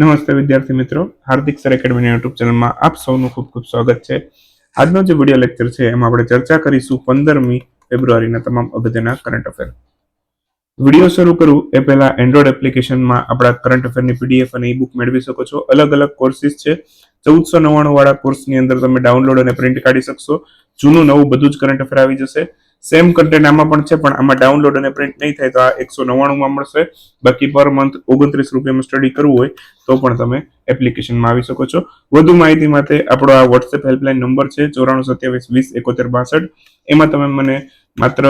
નમસ્તે વિદ્યાર્થી મિત્રો. હાર્દિક સર એકેડમીની યુટ્યુબ ચેનલમાં આપ સૌનું ખૂબ ખૂબ સ્વાગત છે. આજનો જે વીડિયો લેક્ચર છે, એમાં આપણે ચર્ચા કરીશું પંદરમી ફેબ્રુઆરીના તમામ અગત્યના કરંટ અફેર વીડિયો શરૂ કરું, એ પહેલા એન્ડ્રોઈડ એપ્લિકેશનમાં આપણા કરંટ અફેરની પીડીએફ અને ઈ બુક મેળવી શકો છો. અલગ અલગ કોર્સિસ છે. ચૌદસો નવ્વાણું વાળા કોર્સની અંદર તમે ડાઉનલોડ અને પ્રિન્ટ કાઢી શકશો. જૂનું નવું બધું જ કરંટ અફેર આવી જશે. સેમ કન્ટેન્ટ આમાં પણ છે, પણ આમાં ડાઉનલોડ અને પ્રિન્ટ નહીં થાય તો આ એકસો નવ્વાણુંમાં મળશે. બાકી પર મંથ ઓગણત્રીસ રૂપિયામાં સ્ટડી કરવું હોય તો પણ તમે એપ્લિકેશનમાં આવી શકો છો. વધુ માહિતી માટે આપણો આ વોટ્સએપ હેલ્પલાઇન નંબર છે, ચોરાણું સત્યાવીસ વીસ એકોતેર બાસઠ. એમાં તમે મને માત્ર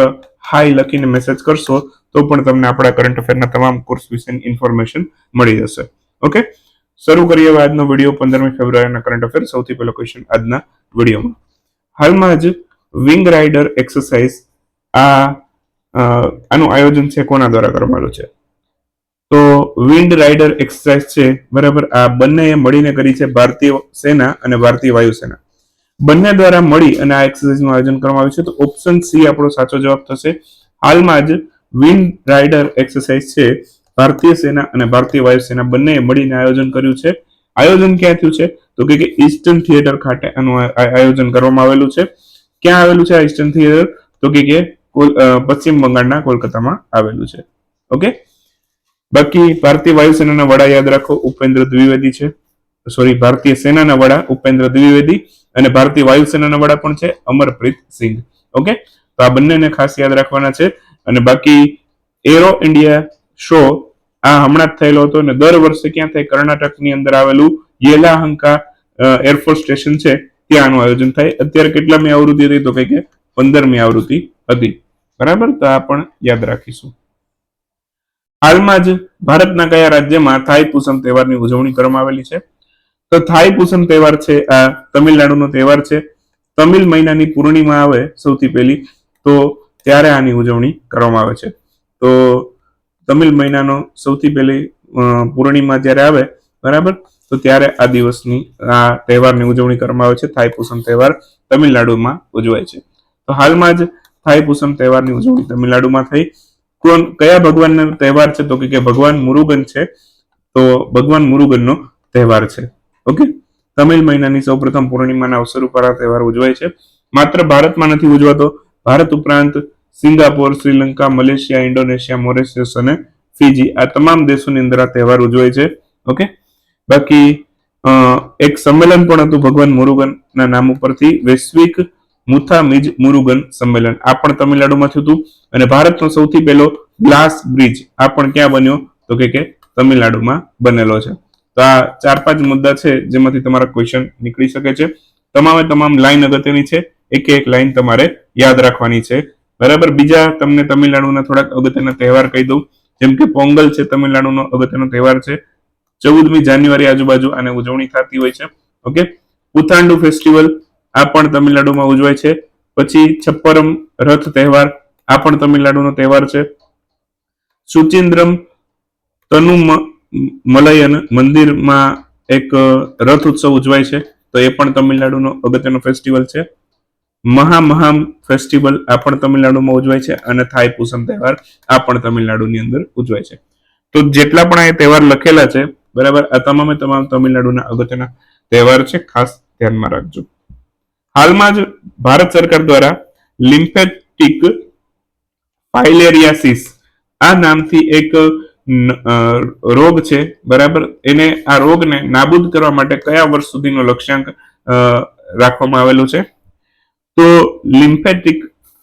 હાઈ લખીને મેસેજ કરશો તો પણ તમને આપણા કરંટ અફેરના તમામ કોર્સ વિશેની ઇન્ફોર્મેશન મળી જશે. ઓકે શરૂ કરીએ આજનો વીડિયો પંદરમી ફેબ્રુઆરીના કરંટ અફેર સૌથી પહેલો ક્વેશ્ચન આજના વિડીયોમાં. હાલમાં જ વિંગ રાઇડર એક્સરસાઇઝ આ આનું આયોજન છે કોના દ્વારા આવ્યું છે? તો વિન્ડ રાઇડર એક્સરસાઇઝ છે, બરાબર, આ બંનેએ મળીને કરી છે ભારતીય સેના અને ભારતીય વાયુસેના બંને દ્વારા મળી અને આ એક્સરસાઇઝનું આયોજન કરવામાં આવ્યું છે, તો ઓપ્શન સી આપણો સાચો જવાબ થશે. હાલમાં જ વિન્ડ રાઇડર એક્સરસાઇઝ છે, ભારતીય સેના અને ભારતીય વાયુસેના બંનેએ મળીને આયોજન કર્યું છે. આયોજન ક્યાં થયું છે? તો કે ઈસ્ટર્ન થિયેટર ખાતે આનું આયોજન કરવામાં આવેલું છે. ક્યાં આવેલું છે આ ઈસ્ટર્ન થિયેટર તો કે કે પશ્ચિમ બંગાળના કોલકાતામાં આવેલું છે. ઓકે? બાકી ભારતીય વાયુસેનાના વડા યાદ રાખો, ઉપેન્દ્ર દ્વિવેદી છે. સોરી ભારતીય સેનાના વડા ઉપેન્દ્ર દ્વિવેદી અને ભારતીય વાયુસેનાના વડા પણ છે અમરપ્રીત સિંઘ. ઓકે? તો આ બંનેને ખાસ યાદ રાખવાના છે. અને બાકી એરો ઇન્ડિયા શો આ હમણાં જ થયેલો હતો અને દર વર્ષે ક્યાં થાય? કર્ણાટકની અંદર આવેલું યેલાહંકા એરફોર્સ સ્ટેશન છે. ત્યાં આનું આયોજન થાય. અત્યારે કેટલામી આવૃત્તિ હતી તો કઈ કે પંદરમી આવૃત્તિ હતી. બરાબર? તો આ પણ યાદ રાખીશું. હાલમાં જ ભારતના કયા રાજ્યમાં થાઈ પૂસમ તહેવારની ઉજવણી કરવામાં આવેલી છે? તો થાઈ પૂસમ તહેવાર છે, આ તમિલનાડુનો તહેવાર છે. તમિલ મહિનાની પૂર્ણિમા આવે સૌથી પહેલી. તો ત્યારે આની ઉજવણી કરવામાં આવે છે. તો તમિલ મહિનાનો સૌથી પહેલી પૂર્ણિમા જ્યારે આવે બરાબર? તો ત્યારે આ દિવસની, આ તહેવારની ઉજવણી કરવામાં આવે છે, થાઈ પૂસમ તહેવાર તમિલનાડુમાં ઉજવાય છે. તો હાલમાં જ થાઈ પૂસમ તહેવારની ઉજવણી તમિલનાડુમાં થઈ. કોણ, કયા ભગવાનનો તહેવાર છે? તો કે ભગવાન મુરુગન છે, તો ભગવાન મુરુગનનો તહેવાર છે. ઓકે? તમિલ મહિનાની સૌપ્રથમ પૂર્ણિમાના અવસર ઉપર આ તહેવાર ઉજવાય છે. માત્ર ભારતમાં નથી ઉજવાતો, ભારત ઉપરાંત Singapore, Sri Lanka, Malaysia, Indonesia, Mauritius અને ફીજી આ તમામ દેશોની અંદર આ તહેવાર ઉજવાય છે. ઓકે? બાકી એક સંમેલન પણ હતું ભગવાન મુરુગનના નામ ઉપરથી, વૈશ્વિક મુથામિજ મુરુગન સંમેલન. આ પણ તમિલનાડુમાં થયું હતું. અને ભારતનો સૌથી પહેલો ગ્લાસ બ્રિજ, આ પણ ક્યાં બન્યો? તો કે કે તમિલનાડુમાં બનેલો છે. તો આ ચાર પાંચ મુદ્દા છે જેમાંથી તમારા ક્વેશ્ચન નીકળી શકે છે. તમામે તમામ લાઈન અગત્યની છે. એક એક લાઈન તમારે યાદ રાખવાની છે. બરાબર? બીજા તમને તમિલનાડુના થોડાક અગત્યના તહેવાર કહી દઉં. જેમ કે પોંગલ છે તમિલનાડુનો અગત્યનો તહેવાર છે. ચૌદમી જાન્યુઆરી આજુબાજુ આને ઉજવણી થતી હોય છે. ઓકે? ઉથાંડુ ફેસ્ટિવલ, આ પણ તમિલનાડુમાં ઉજવાય છે. પછી છપ્પરમ રથ તહેવાર, આ પણ તમિલનાડુનો તહેવાર છે. સુચિન્દ્રમ તનુ મલયન મંદિરમાં એક રથ ઉત્સવ ઉજવાય છે. તો એ પણ તમિલનાડુનો અગત્યનો ફેસ્ટિવલ છે. મહામહામ ફેસ્ટિવલ, આ પણ તમિલનાડુમાં ઉજવાય છે. અને થાઈપુસમ તહેવાર, આ પણ તમિલનાડુની અંદર ઉજવાય છે. તો જેટલા પણ આ તહેવાર લખેલા છે બરાબર? આ તમામે તમામ તમિલનાડુના અગત્યના તહેવાર છે. ખાસ ધ્યાનમાં રાખજો. હાલમાં જ ભારત સરકાર દ્વારા લિમ્ફેટિક ફાઇલેરિયાસિસ, આ નામથી એક રોગ છે. બરાબર? એને આ રોગને નાબૂદ કરવા માટે કયા વર્ષ સુધીનો લક્ષ્યાંક રાખવામાં આવેલો છે? તો લિમ્ફેટિક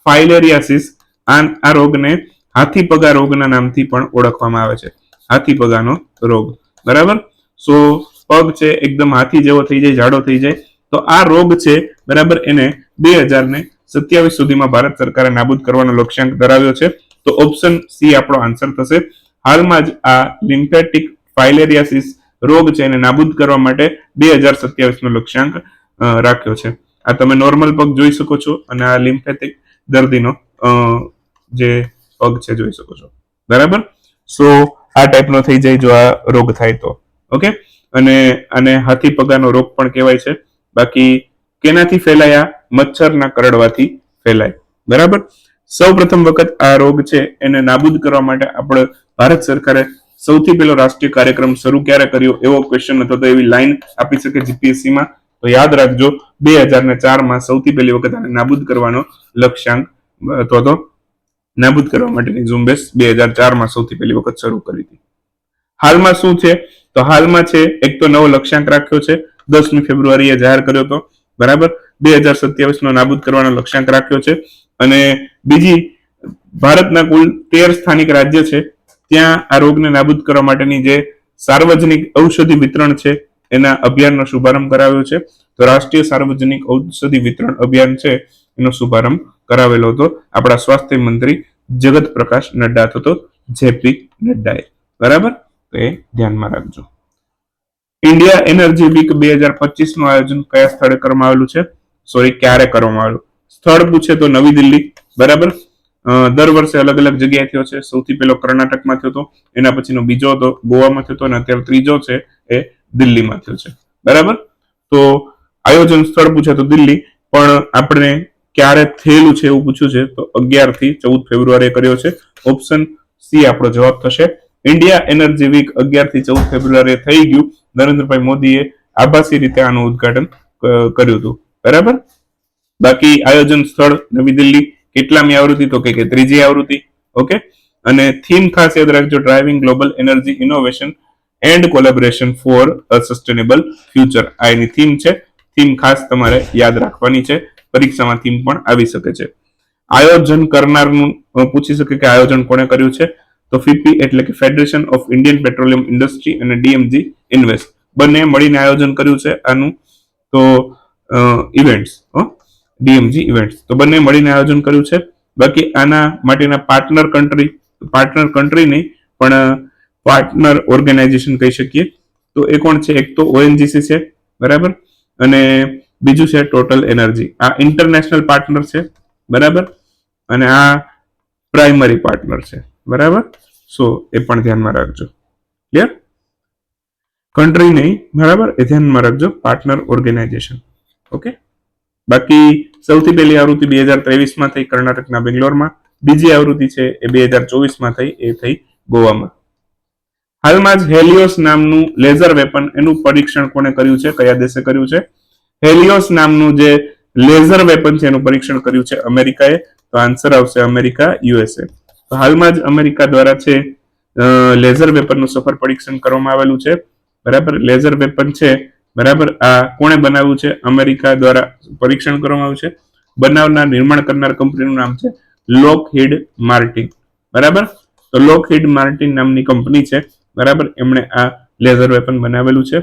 ફાઇલેરિયાસિસ આ રોગને હાથીપગા રોગના નામથી પણ ઓળખવામાં આવે છે. હાથીપગાનો રોગ. બરાબર? સો પગ છે એકદમ હાથી જેવો થઈ જાય, જાડો થઈ જાય. તો આ રોગ છે, બરાબર, એને બે હજાર ને સત્યાવીસ સુધીમાં ભારત સરકારે નાબૂદ કરવાનો લક્ષ્યાંક ધરાવ્યો છે. તો ઓપ્શન સી આપણો આન્સર થશે. હાલમાં જ આ લિમ્ફેટિક ફાઇલેરિયાસિસ રોગ છે, એને નાબૂદ કરવા માટે બે હજાર સત્યાવીસ નો લક્ષ્યાંક રાખ્યો છે. આ તમે નોર્મલ પગ જોઈ શકો છો અને આ લિમ્ફેટિક દર્દીનો જે પગ છે, જોઈ શકો છો. બરાબર? સો આ ટાઈપનો થઈ જાય જો આ રોગ થાય તો. ઓકે અને આને હાથી પગાનો રોગ પણ કહેવાય છે. બાકી કેનાથી ફેલાયા? મચ્છરના કરડવાથી ફેલાય. બરાબર? સૌ પ્રથમ વખત આ રોગ છે, એને નાબૂદ કરવા માટે આપણે ભારત સરકારે સૌથી પહેલો રાષ્ટ્રીય કાર્યક્રમ શરૂ ક્યારે કર્યો? એવો ક્વેશ્ચન હતો તો એવી લાઈન આપી શકે જીપીએસસીમાં તો યાદ રાખજો, બે હજાર ચારમાં સૌથી પહેલી વખત આને નાબૂદ કરવાનો લક્ષ્યાંક તો નાબૂદ કરવા માટેની ઝુંબેશ બે હજાર ચારમાં સૌથી પહેલી વખત શરૂ કરી હતી. હાલમાં શું છે? તો હાલમાં છે, એક તો નવો લક્ષ્યાંક રાખ્યો છે, દસમી ફેબ્રુઆરીએ જાહેર કર્યો હતો. બરાબર? બે હજાર સત્યાવીસનો નાબૂદ કરવાનો લક્ષ્યાંક રાખ્યો છે. અને બીજી, ભારતના કુલ તેર સ્થાનિક રાજ્ય છે. ત્યાં આ રોગને નાબૂદ કરવા માટેની જે સાર્વજનિક ઔષધિ વિતરણ છે, એના અભિયાનનો શુભારંભ કરાવ્યો છે. તો રાષ્ટ્રીય સાર્વજનિક ઔષધિ વિતરણ અભિયાન છે એનો શુભારંભ કરાવેલો હતો. આપણા સ્વાસ્થ્ય મંત્રી જગત પ્રકાશ નડ્ડા થતો જેપી નડ્ડાએ. બરાબર? તો એ ધ્યાનમાં રાખજો. ઇન્ડિયા એનર્જી વીક બે હજાર પચીસનું આયોજન કયા સ્થળે કરવામાં આવેલું છે? સોરી, ક્યારે કરવામાં આવેલું? સ્થળ પૂછે તો નવી દિલ્હી. બરાબર? દર વર્ષે અલગ અલગ જગ્યાએ થયો છે. સૌથી પહેલો કર્ણાટકમાં થયો હતો. એના પછીનો બીજો હતો, ગોવામાં થયો હતો અને અત્યારે ત્રીજો છે એ દિલ્હીમાં થયો છે. બરાબર? તો આયોજન સ્થળ પૂછે તો દિલ્હી. પણ આપણે ક્યારે થયેલું છે એવું પૂછ્યું છે, તો અગિયારથી ચૌદ ફેબ્રુઆરીએ કર્યો છે. ઓપ્શન સી આપણો જવાબ થશે. ઇન્ડિયા એનર્જી વીક અગિયારથી ચૌદ ફેબ્રુઆરીએ થઈ ગયું. નરેન્દ્રભાઈ મોદીએ આભાસી રીતે આનું ઉદઘાટન કર્યું હતું. બરાબર? બાકી આયોજન સ્થળ નવી દિલ્હી, કેટલામી આવૃત્તિ તો કે ત્રીજી આવૃત્તિ. ઓકે? અને થીમ ખાસ યાદ રાખજો driving global energy innovation and collaboration for a sustainable future આ એની થીમ છે. થીમ ખાસ તમારે યાદ રાખવાની છે. પરીક્ષામાં થીમ પણ આવી શકે છે. આયોજન કરનારનું પૂછી શકે કે આયોજન કોણે કર્યું છે? તો ફીપી એટલે કે federation of Indian petroleum industry અને ડીએમજી ઇન્વેસ્ટ બંને મળીને આયોજન કર્યું છે આનું, તો ઇવેન્ટ્સ ડીએમજી ઇવેન્ટ્સ તો બંને મળીને આયોજન કર્યું છે. બાકી આના માટેના પાર્ટનર કન્ટ્રી પાર્ટનર કન્ટ્રી નહીં, પણ પાર્ટનર ઓર્ગેનાઇઝેશન કહી શકીએ. તો એ કોણ છે? એક તો ઓએનજીસી છે, બરાબર? અને બીજું છે ટોટલ એનર્જી આ ઇન્ટરનેશનલ પાર્ટનર છે, બરાબર? અને આ પ્રાઇમરી પાર્ટનર છે, બરાબર? સો એ પણ ધ્યાનમાં રાખજો. ક્લિયર કન્ટ્રી નહીં, બરાબર? એ ધ્યાનમાં રાખજો પાર્ટનર ઓર્ગેનાઇઝેશન ઓકે બાકી સૌથી પહેલી આવૃત્તિ બે હજાર ત્રેવીસમાં થઈ કર્ણાટકના બેંગ્લોરમાં. બીજી આવૃત્તિ છે એ બે હજાર ચોવીસમાં થઈ, એ થઈ ગોવામાં. હાલમાં જ હેલિયોસ નામનું લેઝર વેપન એનું પરીક્ષણ કોણે કર્યું છે? કયા દેશે કર્યું છે? હેલિયોસ નામનું જે લેઝર વેપન છે એનું પરીક્ષણ કર્યું છે અમેરિકાએ. તો આન્સર આવશે અમેરિકા, યુએસએ. તો હાલમાં જ અમેરિકા દ્વારા છે લેઝર વેપનનું સફળ પરીક્ષણ કરવામાં આવેલું છે. બરાબર? લેઝર વેપન છે, બરાબર? આ કોણે બનાવ્યું છે? અમેરિકા દ્વારા પરીક્ષણ કરવામાં આવ્યું છે. બનાવનાર, નિર્માણ કરનાર કંપનીનું નામ છે લોકહિડ માર્ટિન. બરાબર? તો લોકહિડ માર્ટિન નામની કંપની છે. બરાબર? એમણે આ લેઝર વેપન બનાવેલું છે.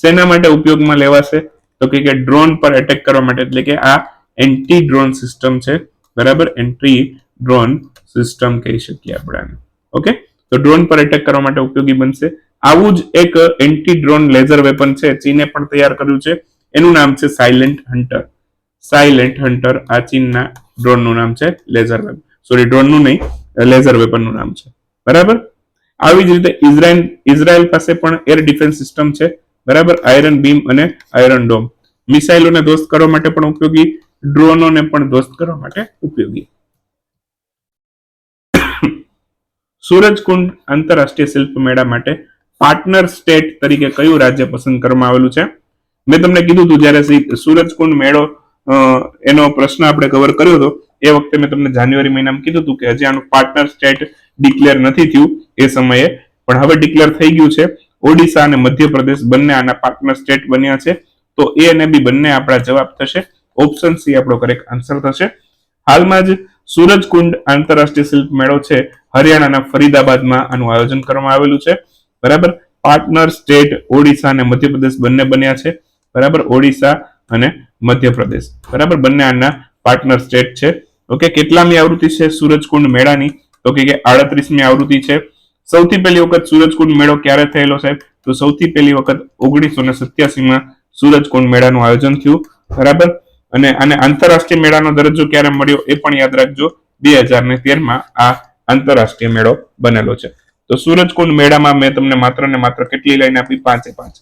શેના માટે ઉપયોગમાં લેવાશે? તો કે ડ્રોન પર એટેક કરવા માટે, એટલે કે આ એન્ટી ડ્રોન સિસ્ટમ છે. બરાબર? એન્ટ્રી ડ્રોન સિસ્ટમ કહી શકીએ આપણે ઓકે? તો ડ્રોન પર એટેક કરવા માટે ઉપયોગી બનશે. આવું જ એક એન્ટી ડ્રોન લેઝર વેપન છે, ચીને પણ તૈયાર કર્યું છે. એનું નામ છે સાયલેન્ટ હન્ટર સાયલેન્ટ હન્ટર આ ચીનના ડ્રોનનું નામ છે લેઝર વેપન સોરી ડ્રોનનું નહીં લેઝર વેપનનું નામ છે. બરાબર? આવી જ રીતે ઇઝરાયલ ઇઝરાયલ પાસે પણ એર ડિફેન્સ સિસ્ટમ છે. બરાબર? આયરન બીમ અને આયરન ડોમ મિસાઇલોને દોસ્ત કરવા માટે પણ ઉપયોગી ડ્રોનોને પણ દોસ્ત કરવા માટે ઉપયોગી. સુરજકુંડ આંતરરાષ્ટ્રીય શિલ્પ મેળા માટે પાર્ટનર સ્ટેટ તરીકે કયું રાજ્ય પસંદ કરવામાં આવેલું છે? મેં તમને કીધું હતું જ્યારે સુરજકુંડ મેળો એનો પ્રશ્ન આપણે કવર કર્યો હતો, એ વખતે મેં તમને જાન્યુઆરી મહિનામાં કીધું હતું કે હજી આનું પાર્ટનર સ્ટેટ ડિક્લેર નથી થયું એ સમયે. પણ હવે ડિક્લેર થઈ ગયું છે. ઓડિશા અને મધ્યપ્રદેશ બંને આના પાર્ટનર સ્ટેટ બન્યા છે. તો એ અને બી બંને આપણા જવાબ થશે. ઓપ્શન સી આપણો કરેક્ટ આન્સર થશે. હાલમાં જ સૂરજકુંડ આંતરરાષ્ટ્રીય શિલ્પ મેળો છે. હરિયાણાના ફરીદાબાદમાં આનું આયોજન કરવામાં આવેલું છે. બરાબર? પાર્ટનર સ્ટેટ ઓડિશા અને મધ્યપ્રદેશ બંને બન્યા છે. બરાબર? ઓડિશા અને મધ્યપ્રદેશ. બરાબર? બંને આના પાર્ટનર સ્ટેટ છે. ઓકે કેટલામી આવૃત્તિ છે સૂરજકુંડ મેળાની? તો કે આડત્રીસમી આવૃત્તિ છે. સૌથી પહેલી વખત સૂરજકુંડ મેળો ક્યારે થયેલો સાહેબ? તો સૌથી પહેલી વખત ઓગણીસો ને સત્યાસીમાં સૂરજકુંડ મેળાનું આયોજન થયું. બરાબર? અને આને આંતરરાષ્ટ્રીય મેળાનો દરજ્જો ક્યારે મળ્યો એ પણ યાદ રાખજો. બે હજાર ને તેરમાં આ આંતરરાષ્ટ્રીય મેળો બનેલો છે. તો સૂરજકુંડ મેળામાં મેં તમને માત્ર ને માત્ર કેટલી લાઈન આપી? પાંચે પાંચ.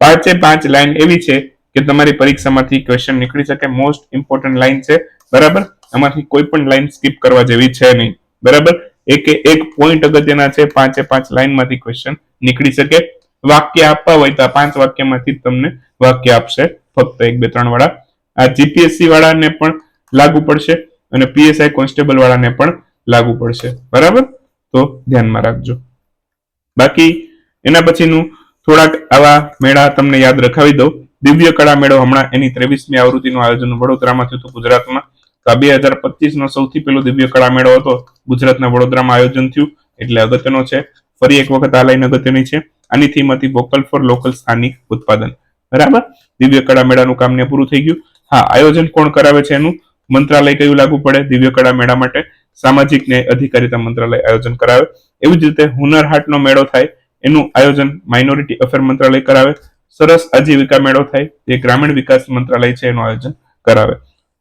પાંચે પાંચ લાઈન એવી છે કે તમારી પરીક્ષામાંથી ક્વેશ્ચન નીકળી શકે. મોસ્ટ ઇમ્પોર્ટન્ટ લાઈન છે. બરાબર? આમાંથી કોઈ પણ લાઈન સ્કીપ કરવા જેવી છે નહીં. બરાબર? એકે એક પોઈન્ટ અગત્યના છે, પાંચે પાંચ લાઈનમાંથી ક્વેશ્ચન નીકળી શકે. વાક્ય આપવા હોય તો પાંચ વાક્યમાંથી તમને વાક્ય આપશે, ફક્ત એક બે ત્રણ વાળા. આ જીપીએસસી વાળાને પણ લાગુ પડશે અને પીએસઆઈ કોન્સ્ટેબલ વાળાને પણ લાગુ પડશે. બરાબર? તો ધ્યાનમાં રાખજો. બાકી એના પછીનું થોડાક આવા મેળા તમને યાદ રખાવી દઉં. દિવ્ય કળા મેળો હમણાં એની ત્રેવીસમી આવૃત્તિનું આયોજન વડોદરામાં થયું હતું ગુજરાતમાં. તો આ બે હજાર પચીસનો સૌથી પહેલો દિવ્ય કળા મેળો હતો. ગુજરાતના વડોદરામાં આયોજન થયું એટલે અગત્યનો છે. ફરી એક વખત આ લાઈન અગત્યની છે. આની થીમ હતી વોકલ ફોર લોકલ સ્થાનિક ઉત્પાદન. બરાબર? દિવ્ય કળા મેળાનું કામ ને પૂરું થઈ ગયું. હા, આયોજન કોણ કરાવે છે એનું? મંત્રાલય કયું લાગુ પડે દિવ્ય કળા મેળા માટે? સામાજિક ન્યાય અધિકારીતા મંત્રાલય આયોજન કરાવે. એવી જ રીતે હુનર હાટનો મેળો થાય, એનું આયોજન માઇનોરિટી અફેર મંત્રાલય કરાવે. સરસ આજીવિકા મેળો થાય જે ગ્રામીણ વિકાસ મંત્રાલય છે એનું આયોજન કરાવે.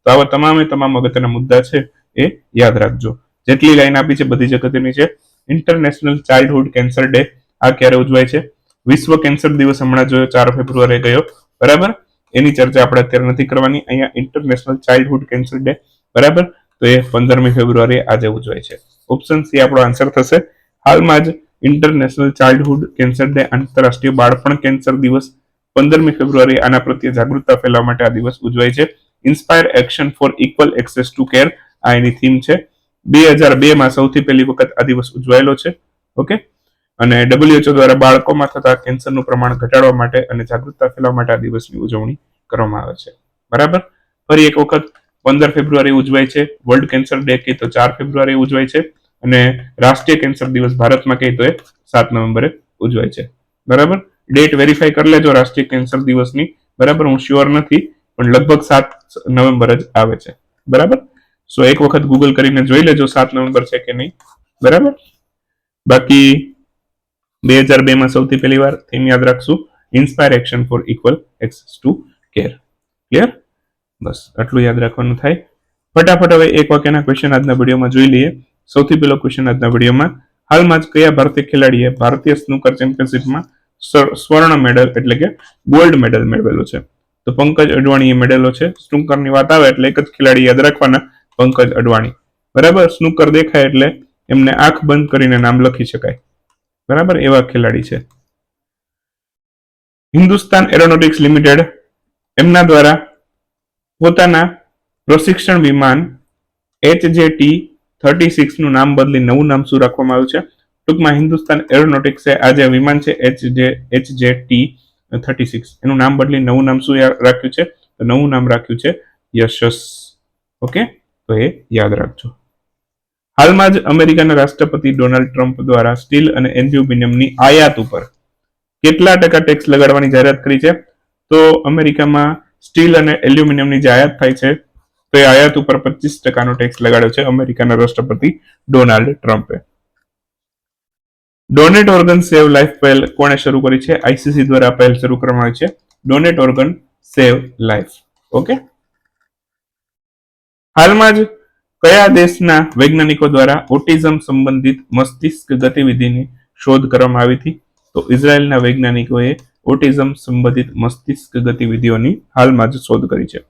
તો આવા તમામે તમામ અગત્યના મુદ્દા છે એ યાદ રાખજો. જેટલી લાઈન આપી છે બધી જ છે. ઇન્ટરનેશનલ ચાઇલ્ડહુડ કેન્સર ડે આ ક્યારે ઉજવાય છે? વિશ્વ કેન્સર દિવસ હમણાં જોયો ચાર ફેબ્રુઆરી ગયો. બરાબર? એની ચર્ચા આપણે અત્યારે નથી કરવાની. અહીંયા ઇન્ટરનેશનલ ચાઇલ્ડહુડ કેન્સર ડે બરાબર? તો એ પંદરમી ફેબ્રુઆરી આજે ઉજવાય છે. ઓપ્શન સી આપણો આન્સર થશે. હાલમાં જ ઇન્ટરનેશનલ ચાઇલ્ડહુડ કેન્સર ડે આંતરરાષ્ટ્રીય બાળપણ કેન્સર દિવસ પંદરમી ફેબ્રુઆરી આના પ્રત્યે જાગૃતતા ફેલાવવા માટે આ દિવસ ઉજવાય છે. Inspire action for equal access to care આ એની થીમ છે. બે હજાર બે માં સૌથી પહેલી વખત આ દિવસ ઉજવાયેલો છે. ઓકે અને ડબલ્યુએચઓ દ્વારા બાળકોમાં થતા કેન્સરનું પ્રમાણ ઘટાડવા માટે અને જાગૃતતા ફેલાવવા માટે આ દિવસની ઉજવણી કરવામાં આવે છે. બરાબર? ફરી એક વખત પંદર ફેબ્રુઆરી ઉજવાય છે. વર્લ્ડ કેન્સર ડે કહે તો ચાર ફેબ્રુઆરી ઉજવાય છે. અને રાષ્ટ્રીય કેન્સર દિવસ ભારતમાં કહીએ તો એ સાત નવેમ્બરે ઉજવાય છે. બરાબર? ડેટ વેરીફાઈ કરી લેજો રાષ્ટ્રીય કેન્સર દિવસની. બરાબર? હું શ્યોર નથી. પણ લગભગ સાત નવેમ્બર જ આવે છે. બરાબર? સો એક વખત ગૂગલ કરીને જોઈ લેજો સાત નવેમ્બર છે કે નહીં. બરાબર? બાકી બે હજાર બે માં સૌથી પહેલી વાર થીમ યાદ રાખશું inspire action for equal access to care clear બસ, આટલું યાદ રાખવાનું થાય. ફટાફટ હવે એક વાક્યના ક્વેશ્ચન આજના વિડીયોમાં જોઈ લઈએ. સૌથી પહેલો ક્વેશ્ચન આજના વિડીયોમાં, હાલમાં જ કયા ભારતીય ખેલાડીએ ભારતીય સ્નૂકર ચેમ્પિયનશિપમાં સ્વર્ણ મેડલ એટલે કે ગોલ્ડ મેડલ મેળવેલો છે? તો પંકજ અડવાણીએ મેળવેલો છે. સ્નૂકરની વાત આવે એટલે એક જ ખેલાડી યાદ રાખવાના, પંકજ અડવાણી. બરાબર? સ્નૂકર દેખાય એટલે એમને આંખ બંધ કરીને નામ લખી શકાય. બરાબર? એવા ખેલાડી છે. હિન્દુસ્તાન એરોનોટિક્સ લિમિટેડ એમના દ્વારા પોતાના પ્રશિક્ષણ વિમાન એચ જે ટી થર્ટી સિક્સનું નામ બદલી નવું નામ શું રાખવામાં આવ્યું છે? ટૂંકમાં હિન્દુસ્તાન એરોનોટિક્સે આ જે વિમાન છે એચ જે એચ જે ટી થર્ટી સિક્સ એનું નામ બદલી નવું નામ શું રાખ્યું છે? તો નવું નામ રાખ્યું છે યશસ. ઓકે તો એ યાદ રાખજો. હાલમાં જ અમેરિકાના રાષ્ટ્રપતિ ડોનાલ્ડ ટ્રમ્પ દ્વારા સ્ટીલ અને એલ્યુમિનિયમની આયાત ઉપર કેટલા ટકા ટેક્સ લગાડવાની જાહેરાત કરી છે? તો અમેરિકામાં સ્ટીલ અને એલ્યુમિનિયમની જે આયાત થાય છે, તો એ આયાત ઉપર પચીસ ટકાનો ટેક્સ લગાડ્યો છે અમેરિકાના રાષ્ટ્રપતિ ડોનાલ્ડ ટ્રમ્પે. ડોનેટ ઓર્ગન સેવ લાઈફ પહેલ કોણે શરૂ કરી છે? આઈસીસી દ્વારા પહેલ શરૂ કરવામાં આવી છે. Donate organ save life okay હાલમાં જ કયા દેશના વૈજ્ઞાનિકો દ્વારા ઓટિઝમ સંબંધિત મસ્તિષ્ક ગતિવિધિની શોધ કરવામાં આવી હતી? તો ઇઝરાયેલના વૈજ્ઞાનિકોએ ઓટિઝમ સંબંધિત મસ્તિષ્ક ગતિવિધિઓની હાલમાં જ શોધ કરી છે.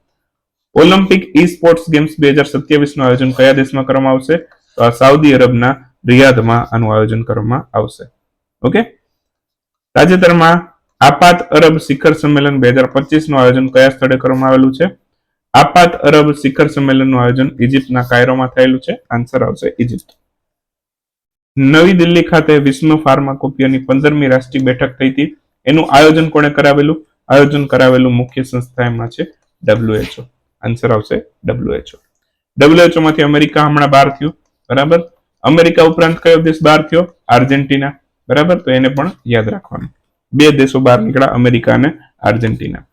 ઓલિમ્પિક ઈ સ્પોર્ટ્સ ગેમ્સ બે હજાર સત્યાવીસનું આયોજન કયા દેશમાં કરવામાં આવશે? તો આ સાઉદી અરબના રિયાદમાં આનું આયોજન કરવામાં આવશે. ઓકે તાજેતરમાં આપાત અરબ શિખર સંમેલન બે હજાર પચીસનું આયોજન કયા સ્થળે કરવામાં આવેલું છે? આપાત અરબ શિખર સંમેલનનું આયોજન ઇજિપ્તના કાયરોમાં થયેલું છે? આન્સર આવશે ઇજિપ્ત. નવી દિલ્હી ખાતે વિશ્વ ફાર્માકોપિયાની પંદરમી રાષ્ટ્રીય બેઠક થઈ હતી. એનું આયોજન કોણે કરાવેલું? આયોજન કરાવેલું મુખ્ય સંસ્થા એમાં છે ડબ્લ્યુએચઓ આન્સર આવશે ડબ્લ્યુએચઓ ડબ્લ્યુએચઓ માંથી અમેરિકા હમણાં બહાર થયું. બરાબર? અમેરિકા ઉપરાંત કયો દેશ બહાર થયો? આર્જેન્ટિના. બરાબર? તો એને પણ યાદ રાખવાનું. બે દેશો બહાર નીકળ્યા, અમેરિકા અને આર્જેન્ટિના.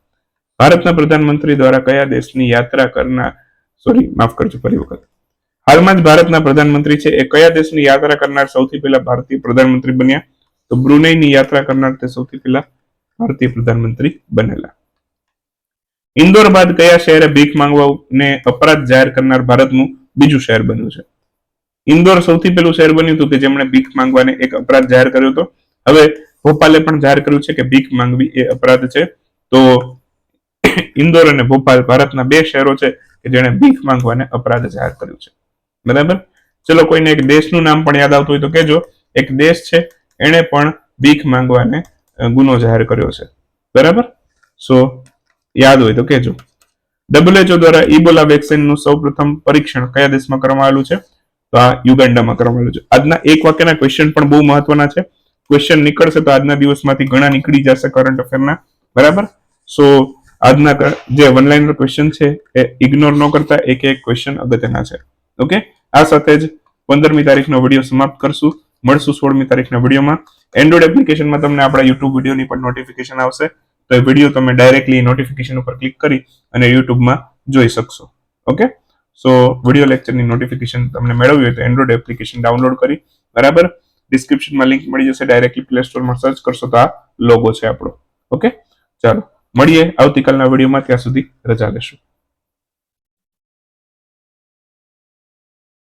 ભારતના પ્રધાનમંત્રી દ્વારા કયા દેશની યાત્રા કરનાર સોરી માફ કરજો, ફરી વખત. હાલમાં જ ભારતના પ્રધાનમંત્રી છે. એ કયા દેશની યાત્રા કરનાર સૌથી પહેલા ભારતીય પ્રધાનમંત્રી બન્યા? તો બ્રુનેઈની યાત્રા કરનાર તે સૌથી પહેલા ભારતીય પ્રધાનમંત્રી બનેલા. ઇન્દોર બાદ કયા શહેરે ભીખ માંગવાને અપરાધ જાહેર કરનાર ભારતનું બીજું શહેર બન્યું છે? ઇન્દોર સૌથી પહેલું શહેર બન્યું હતું કે જેમણે ભીખ માંગવાને એક અપરાધ જાહેર કર્યો હતો. હવે ભોપાલે પણ જાહેર કર્યું છે કે ભીખ માંગવી એ અપરાધ છે. તો ઇન્દોર અને ભોપાલ ભારતના બે શહેરો છે કે જેણે ભીખ માંગવાને અપરાધ જાહેર કર્યું છે. બરાબર? ચલો કોઈને એક દેશનું નામ પણ યાદ આવતું હોય તો કહેજો. એક દેશ છે, એણે પણ ભીખ માંગવાને ગુનો જાહેર કર્યો છે. બરાબર? સો, યાદ હોય તો કહેજો. WHO દ્વારા ઇબોલા વેક્સિનનું સૌપ્રથમ પરીક્ષણ કયા દેશમાં કરવામાં આવેલું છે? આ યુગાન્ડામાં કરવામાં આવેલું છે. આજના એક વાક્યના ક્વેશ્ચન પણ બહુ મહત્વના છે. ક્વેશ્ચન નીકળશે તો આજના દિવસમાંથી ઘણા નીકળી જશે કરંટ અફેરના બરાબર? સો આજના જે વન ક્વેશ્ચન છે એ ઇગ્નોર ન કરતા, એક એક ક્વેશ્ચન અગત્યના છે. ઓકે આ સાથે જ પંદરમી તારીખનો વીડિયો સમાપ્ત કરશું. મળશું સોળમી તારીખના વિડીયોમાં. એન્ડ્રોઇડ એપ્લિકેશનમાં તમને આપણા યુટ્યુબ વિડીયોની પણ નોટિફિકેશન આવશે. તો એ વીડિયો તમે ડાયરેક્ટલી નોટિફિકેશન ઉપર ક્લિક કરી અને યુટ્યુબમાં જોઈ શકશો. ઓકે સો વીડિયો લેક્ચરની નોટિફિકેશન તમને મેળવવી હોય તો એન્ડ્રોઇડ એપ્લિકેશન ડાઉનલોડ કરી, બરાબર? ડિસ્ક્રિપ્શનમાં લિંક મળી જશે ડાયરેક્ટલી પ્લે સ્ટોરમાં સર્ચ કરશો તો આ લોગો છે આપણો. ઓકે ચાલો, મળીએ આવતીકાલના વિડીયોમાં ત્યાં સુધી રજા લેશું.